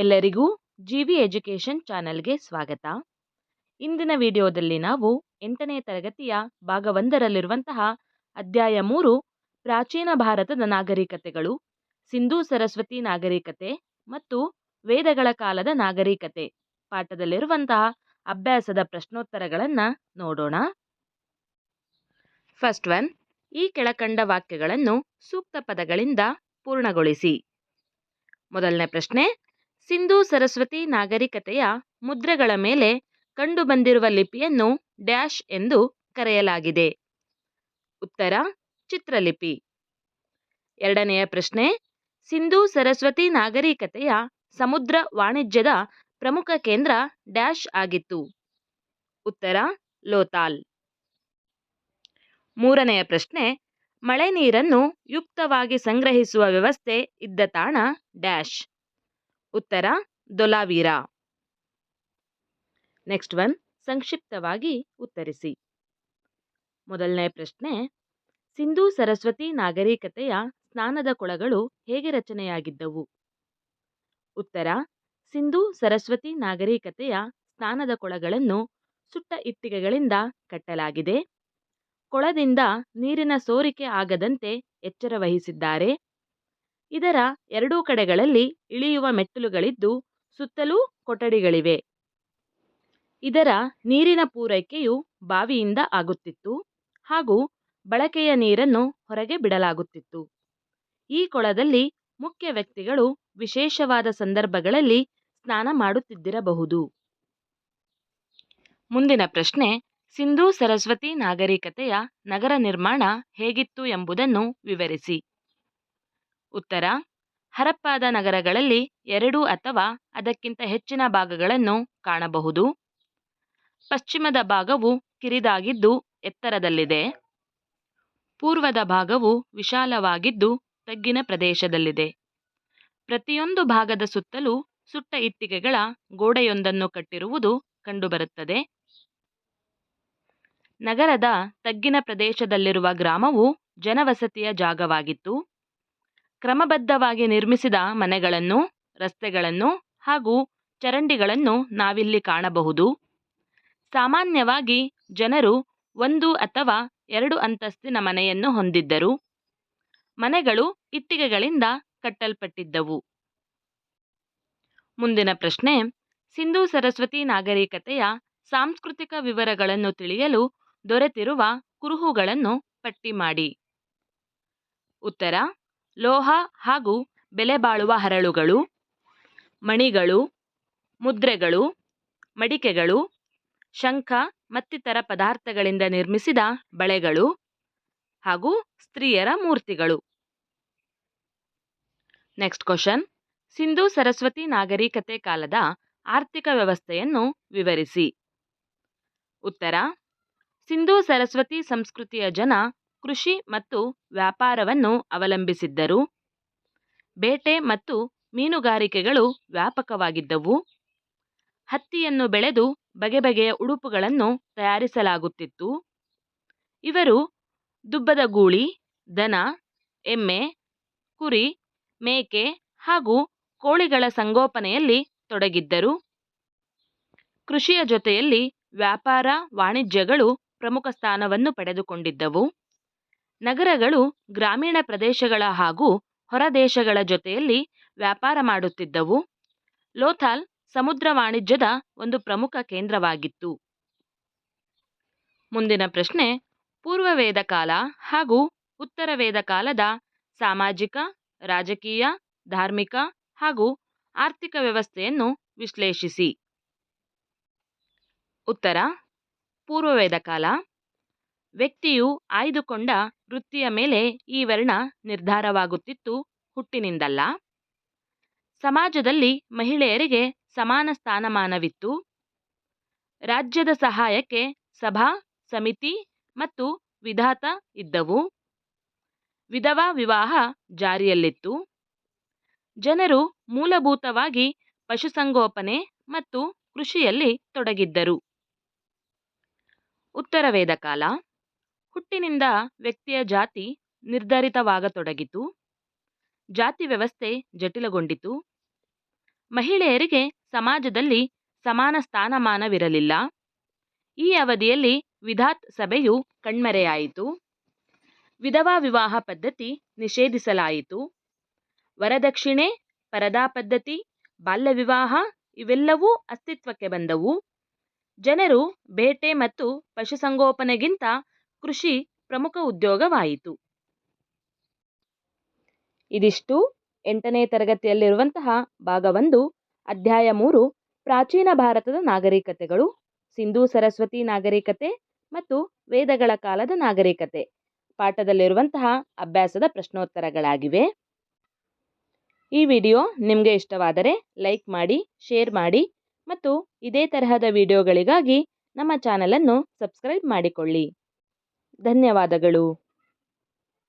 ಎಲ್ಲರಿಗೂ G V education ಚಾನೆಲ್ಗೆ ಸ್ವಾಗತ. ಇಂದಿನ ವಿಡಿಯೋದಲ್ಲಿ ನಾವು ಎಂಟನೇ ತರಗತಿಯ ಭಾಗ ಒಂದರಲ್ಲಿರುವಂತಹ ಅಧ್ಯಾಯ ಮೂರು, ಪ್ರಾಚೀನ ಭಾರತದ ನಾಗರಿಕತೆಗಳು, ಸಿಂಧೂ ಸರಸ್ವತಿ ನಾಗರಿಕತೆ ಮತ್ತು ವೇದಗಳ ಕಾಲದ ನಾಗರಿಕತೆ ಪಾಠದಲ್ಲಿರುವಂತಹ ಅಭ್ಯಾಸದ ಪ್ರಶ್ನೋತ್ತರಗಳನ್ನು ನೋಡೋಣ. ಫಸ್ಟ್ ಒನ್, ಈ ಕೆಳಕಂಡ ವಾಕ್ಯಗಳನ್ನು ಸೂಕ್ತ ಪದಗಳಿಂದ ಪೂರ್ಣಗೊಳಿಸಿ. ಮೊದಲನೇ ಪ್ರಶ್ನೆ ಸಿಂಧೂ ಸರಸ್ವತಿ ನಾಗರಿಕತೆಯ ಮುದ್ರೆಗಳ ಮೇಲೆ ಕಂಡುಬಂದಿರುವ ಲಿಪಿಯನ್ನು ಡ್ಯಾಶ್ ಎಂದು ಕರೆಯಲಾಗಿದೆ. ಉತ್ತರ, ಚಿತ್ರಲಿಪಿ. ಎರಡನೆಯ ಪ್ರಶ್ನೆ, ಸಿಂಧೂ ಸರಸ್ವತಿ ನಾಗರಿಕತೆಯ ಸಮುದ್ರ ವಾಣಿಜ್ಯದ ಪ್ರಮುಖ ಕೇಂದ್ರ ಡ್ಯಾಶ್ ಆಗಿತ್ತು. ಉತ್ತರ, ಲೋತಾಲ್. ಮೂರನೆಯ ಪ್ರಶ್ನೆ, ಮಳೆ ನೀರನ್ನು ಯುಕ್ತವಾಗಿ ಸಂಗ್ರಹಿಸುವ ವ್ಯವಸ್ಥೆ ಇದ್ದ ತಾಣ ಡ್ಯಾಶ್. ಉತ್ತರ, ದೊಲಾವೀರ. ನೆಕ್ಸ್ಟ್ ಒನ್ ಸಂಕ್ಷಿಪ್ತವಾಗಿ ಉತ್ತರಿಸಿ. ಮೊದಲನೇ ಪ್ರಶ್ನೆ, ಸಿಂಧೂ ಸರಸ್ವತಿ ನಾಗರಿಕತೆಯ ಸ್ನಾನದ ಕೊಳಗಳು ಹೇಗೆ ರಚನೆಯಾಗಿದ್ದವು? ಉತ್ತರ, ಸಿಂಧೂ ಸರಸ್ವತಿ ನಾಗರಿಕತೆಯ ಸ್ನಾನದ ಕೊಳಗಳನ್ನು ಸುಟ್ಟ ಇಟ್ಟಿಗೆಗಳಿಂದ ಕಟ್ಟಲಾಗಿದೆ. ಕೊಳದಿಂದ ನೀರಿನ ಸೋರಿಕೆ ಆಗದಂತೆ ಎಚ್ಚರ ವಹಿಸಿದ್ದಾರೆ. ಇದರ ಎರಡೂ ಕಡೆಗಳಲ್ಲಿ ಇಳಿಯುವ ಮೆಟ್ಟಿಲುಗಳಿದ್ದು ಸುತ್ತಲೂ ಕೊಠಡಿಗಳಿವೆ. ಇದರ ನೀರಿನ ಪೂರೈಕೆಯು ಬಾವಿಯಿಂದ ಆಗುತ್ತಿತ್ತು ಹಾಗೂ ಬಳಕೆಯ ನೀರನ್ನು ಹೊರಗೆ ಬಿಡಲಾಗುತ್ತಿತ್ತು. ಈ ಕೊಳದಲ್ಲಿ ಮುಖ್ಯ ವ್ಯಕ್ತಿಗಳು ವಿಶೇಷವಾದ ಸಂದರ್ಭಗಳಲ್ಲಿ ಸ್ನಾನ ಮಾಡುತ್ತಿದ್ದಿರಬಹುದು. ಮುಂದಿನ ಪ್ರಶ್ನೆ, ಸಿಂಧೂ ಸರಸ್ವತಿ ನಾಗರಿಕತೆಯ ನಗರ ನಿರ್ಮಾಣ ಹೇಗಿತ್ತು ಎಂಬುದನ್ನು ವಿವರಿಸಿ. ಉತ್ತರ, ಹರಪ್ಪಾದ ನಗರಗಳಲ್ಲಿ ಎರಡು ಅಥವಾ ಅದಕ್ಕಿಂತ ಹೆಚ್ಚಿನ ಭಾಗಗಳನ್ನು ಕಾಣಬಹುದು. ಪಶ್ಚಿಮದ ಭಾಗವು ಕಿರಿದಾಗಿದ್ದು ಎತ್ತರದಲ್ಲಿದೆ. ಪೂರ್ವದ ಭಾಗವು ವಿಶಾಲವಾಗಿದ್ದು ತಗ್ಗಿನ ಪ್ರದೇಶದಲ್ಲಿದೆ. ಪ್ರತಿಯೊಂದು ಭಾಗದ ಸುತ್ತಲೂ ಸುಟ್ಟ ಇಟ್ಟಿಗೆಗಳ ಗೋಡೆಯೊಂದನ್ನು ಕಟ್ಟಿರುವುದು ಕಂಡುಬರುತ್ತದೆ. ನಗರದ ತಗ್ಗಿನ ಪ್ರದೇಶದಲ್ಲಿರುವ ಗ್ರಾಮವು ಜನವಸತಿಯ ಜಾಗವಾಗಿತ್ತು. ಕ್ರಮಬದ್ಧವಾಗಿ ನಿರ್ಮಿಸಿದ ಮನೆಗಳನ್ನು, ರಸ್ತೆಗಳನ್ನು ಹಾಗೂ ಚರಂಡಿಗಳನ್ನು ನಾವಿಲ್ಲಿ ಕಾಣಬಹುದು. ಸಾಮಾನ್ಯವಾಗಿ ಜನರು ಒಂದು ಅಥವಾ ಎರಡು ಅಂತಸ್ತಿನ ಮನೆಯನ್ನು ಹೊಂದಿದ್ದರು. ಮನೆಗಳು ಇಟ್ಟಿಗೆಗಳಿಂದ ಕಟ್ಟಲ್ಪಟ್ಟಿದ್ದವು. ಮುಂದಿನ ಪ್ರಶ್ನೆ, ಸಿಂಧೂ ಸರಸ್ವತಿ ನಾಗರಿಕತೆಯ ಸಾಂಸ್ಕೃತಿಕ ವಿವರಗಳನ್ನು ತಿಳಿಯಲು ದೊರೆತಿರುವ ಕುರುಹುಗಳನ್ನು ಪಟ್ಟಿ ಮಾಡಿ. ಉತ್ತರ ಲೋಹ ಹಾಗೂ ಬೆಲೆಬಾಳುವ ಹರಳುಗಳು, ಮಣಿಗಳು, ಮುದ್ರೆಗಳು, ಮಡಿಕೆಗಳು, ಶಂಖ ಮತ್ತಿತರ ಪದಾರ್ಥಗಳಿಂದ ನಿರ್ಮಿಸಿದ ಬಳೆಗಳು ಹಾಗೂ ಸ್ತ್ರೀಯರ ಮೂರ್ತಿಗಳು. ನೆಕ್ಸ್ಟ್ ಕ್ವಶನ್ ಸಿಂಧೂ ಸರಸ್ವತಿ ನಾಗರಿಕತೆ ಕಾಲದ ಆರ್ಥಿಕ ವ್ಯವಸ್ಥೆಯನ್ನು ವಿವರಿಸಿ. ಉತ್ತರ. ಸಿಂಧೂ ಸರಸ್ವತಿ ಸಂಸ್ಕೃತಿಯ ಜನ ಕೃಷಿ ಮತ್ತು ವ್ಯಾಪಾರವನ್ನು ಅವಲಂಬಿಸಿದ್ದರು. ಬೇಟೆ ಮತ್ತು ಮೀನುಗಾರಿಕೆಗಳು ವ್ಯಾಪಕವಾಗಿದ್ದವು. ಹತ್ತಿಯನ್ನು ಬೆಳೆದು ಬಗೆ ಬಗೆಯ ಉಡುಪುಗಳನ್ನು ತಯಾರಿಸಲಾಗುತ್ತಿತ್ತು. ಇವರು ದುಬ್ಬದ ಗೂಳಿ, ದನ, ಎಮ್ಮೆ, ಕುರಿ, ಮೇಕೆ ಹಾಗೂ ಕೋಳಿಗಳ ಸಂಗೋಪನೆಯಲ್ಲಿ ತೊಡಗಿದ್ದರು. ಕೃಷಿಯ ಜೊತೆಯಲ್ಲಿ ವ್ಯಾಪಾರ ವಾಣಿಜ್ಯಗಳು ಪ್ರಮುಖ ಸ್ಥಾನವನ್ನು ಪಡೆದುಕೊಂಡಿದ್ದವು. ನಗರಗಳು ಗ್ರಾಮೀಣ ಪ್ರದೇಶಗಳ ಹಾಗೂ ಹೊರದೇಶಗಳ ಜೊತೆಯಲ್ಲಿ ವ್ಯಾಪಾರ ಮಾಡುತ್ತಿದ್ದವು. ಲೋಥಾಲ್ ಸಮುದ್ರ ವಾಣಿಜ್ಯದ ಒಂದು ಪ್ರಮುಖ ಕೇಂದ್ರವಾಗಿತ್ತು. ಮುಂದಿನ ಪ್ರಶ್ನೆ, ಪೂರ್ವ ವೇದ ಕಾಲ ಹಾಗೂ ಉತ್ತರ ವೇದ ಕಾಲದ ಸಾಮಾಜಿಕ, ರಾಜಕೀಯ, ಧಾರ್ಮಿಕ ಹಾಗೂ ಆರ್ಥಿಕ ವ್ಯವಸ್ಥೆಯನ್ನು ವಿಶ್ಲೇಷಿಸಿ. ಉತ್ತರ, ಪೂರ್ವ ವೇದ ಕಾಲ ವ್ಯಕ್ತಿಯು ಆಯ್ದುಕೊಂಡ ವೃತ್ತಿಯ ಮೇಲೆ ಈ ವರ್ಣ ನಿರ್ಧಾರವಾಗುತ್ತಿತ್ತು ಹುಟ್ಟಿನಿಂದಲ್ಲ. ಸಮಾಜದಲ್ಲಿ ಮಹಿಳೆಯರಿಗೆ ಸಮಾನ ಸ್ಥಾನಮಾನವಿತ್ತು. ರಾಜ್ಯದ ಸಹಾಯಕ್ಕೆ ಸಭಾ, ಸಮಿತಿ ಮತ್ತು ವಿಧಾತ ಇದ್ದವು. ವಿಧವಾ ವಿವಾಹ ಜಾರಿಯಲ್ಲಿತ್ತು. ಜನರು ಮೂಲಭೂತವಾಗಿ ಪಶುಸಂಗೋಪನೆ ಮತ್ತು ಕೃಷಿಯಲ್ಲಿ ತೊಡಗಿದ್ದರು. ಉತ್ತರ ವೇದ ಕಾಲ. ಹುಟ್ಟಿನಿಂದ ವ್ಯಕ್ತಿಯ ಜಾತಿ ನಿರ್ಧರಿತವಾಗತೊಡಗಿತು. ಜಾತಿ ವ್ಯವಸ್ಥೆ ಜಟಿಲಗೊಂಡಿತು. ಮಹಿಳೆಯರಿಗೆ ಸಮಾಜದಲ್ಲಿ ಸಮಾನ ಸ್ಥಾನಮಾನವಿರಲಿಲ್ಲ. ಈ ಅವಧಿಯಲ್ಲಿ ವಿಧಾತ್ ಸಭೆಯು ಕಣ್ಮರೆಯಾಯಿತು. ವಿಧವಾ ವಿವಾಹ ಪದ್ಧತಿ ನಿಷೇಧಿಸಲಾಯಿತು. ವರದಕ್ಷಿಣೆ, ಪರದಾ ಪದ್ಧತಿ, ಬಾಲ್ಯ ವಿವಾಹ ಇವೆಲ್ಲವೂ ಅಸ್ತಿತ್ವಕ್ಕೆ ಬಂದವು. ಜನರು ಬೇಟೆ ಮತ್ತು ಪಶುಸಂಗೋಪನೆಗಿಂತ ಕೃಷಿ ಪ್ರಮುಖ ಉದ್ಯೋಗವಾಯಿತು. ಇದಿಷ್ಟು ಎಂಟನೇ ತರಗತಿಯಲ್ಲಿರುವಂತಹ ಭಾಗ ಒಂದು ಅಧ್ಯಾಯ ಮೂರು, ಪ್ರಾಚೀನ ಭಾರತದ ನಾಗರಿಕತೆಗಳು, ಸಿಂಧೂ ಸರಸ್ವತಿ ನಾಗರಿಕತೆ ಮತ್ತು ವೇದಗಳ ಕಾಲದ ನಾಗರಿಕತೆ. ಪಾಠದಲ್ಲಿರುವಂತಹ ಅಭ್ಯಾಸದ ಪ್ರಶ್ನೋತ್ತರಗಳಾಗಿವೆ. ಈ ವಿಡಿಯೋ ನಿಮಗೆ ಇಷ್ಟವಾದರೆ ಲೈಕ್ ಮಾಡಿ, ಶೇರ್ ಮಾಡಿ ಮತ್ತು ಇದೇ ತರಹದ ವಿಡಿಯೋಗಳಿಗಾಗಿ ನಮ್ಮ ಚಾನಲನ್ನು ಸಬ್ಸ್ಕ್ರೈಬ್ ಮಾಡಿಕೊಳ್ಳಿ. ಧನ್ಯವಾದಗಳು.